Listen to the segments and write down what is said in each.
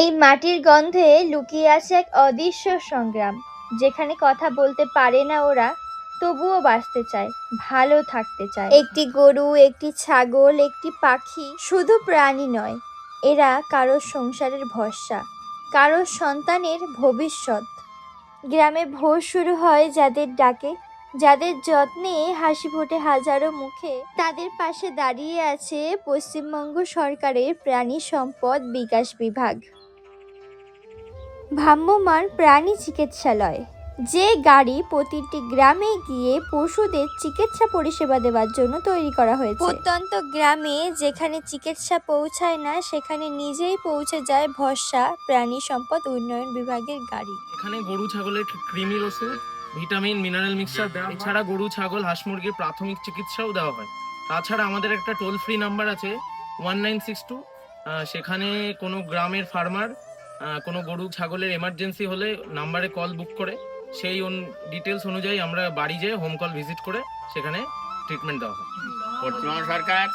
এই মাটির গন্ধে লুকিয়ে আছে এক অদৃশ্য সংগ্রাম। যেখানে কথা বলতে পারে না ওরা, তবুও বাঁচতে চায়, ভালো থাকতে চায়। একটি গরু, একটি ছাগল, একটি পাখি শুধু প্রাণী নয়, এরা কারোর সংসারের ভরসা, কারোর সন্তানের ভবিষ্যৎ। গ্রামে ভোর শুরু হয় যাদের ডাকে, যাদের যত্নে হাসি ফোটে হাজারো মুখে। তাদের পাশে দাঁড়িয়ে আছে পশ্চিমবঙ্গ সরকারের প্রাণী সম্পদ বিকাশ বিভাগ। ভ্রাম্যমাণ প্রাণী চিকিৎসালয় যে গাড়ি প্রতিটি গ্রামে গিয়ে পশুদের চিকিৎসা পরিষেবা দেওয়ার জন্য তৈরি করা হয়েছে। প্রত্যন্ত গ্রামে যেখানে চিকিৎসা পৌঁছায় না সেখানে নিজেই পৌঁছে যায় ভরসা প্রাণী সম্পদ উন্নয়ন বিভাগের গাড়ি। এখানে গরু ছাগলের কৃমির ওষুধ ভিটামিন মিনারেল মিক্সচার দেওয়া হয়। এছাড়া গরু ছাগল হাঁস মুরগির প্রাথমিক চিকিৎসাও দেওয়া হয়। তাছাড়া আমাদের একটা টোল ফ্রি নাম্বার আছে ওয়ান নাইন সিক্স টু। সেখানে কোনো গ্রামের ফার্মার কোনো গরু ছাগলের এমার্জেন্সি হলে নাম্বারে কল বুক করে সেই ডিটেলস অনুযায়ী আমরা বাড়ি যেয়ে হোম কল ভিজিট করে সেখানে ট্রিটমেন্ট দেওয়া হয়। পশ্চিমবঙ্গ সরকার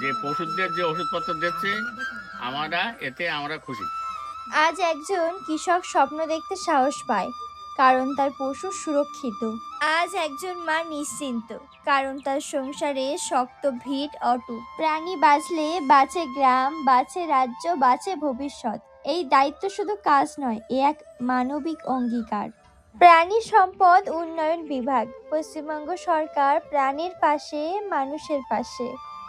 যে পশুদের যে ওষুধপত্র দিচ্ছে আমরা এতে আমরা খুশি। আজ একজন কৃষক স্বপ্ন দেখতে সাহস পায় কারণ তার পশু সুরক্ষিত। আজ একজন মা নিশ্চিন্ত কারণ তার সংসারে শক্ত ভিট অটুট। প্রাণী বাঁচলে বাঁচে গ্রাম বাঁচে রাজ্য বাঁচে ভবিষ্যৎ। এই দায়িত্ব শুধু কাজ নয়, এ এক মানবিক অঙ্গীকার। প্রাণী সম্পদ উন্নয়ন বিভাগ, পশ্চিমবঙ্গ সরকার প্রাণীর পাশে, মানুষের পাশে।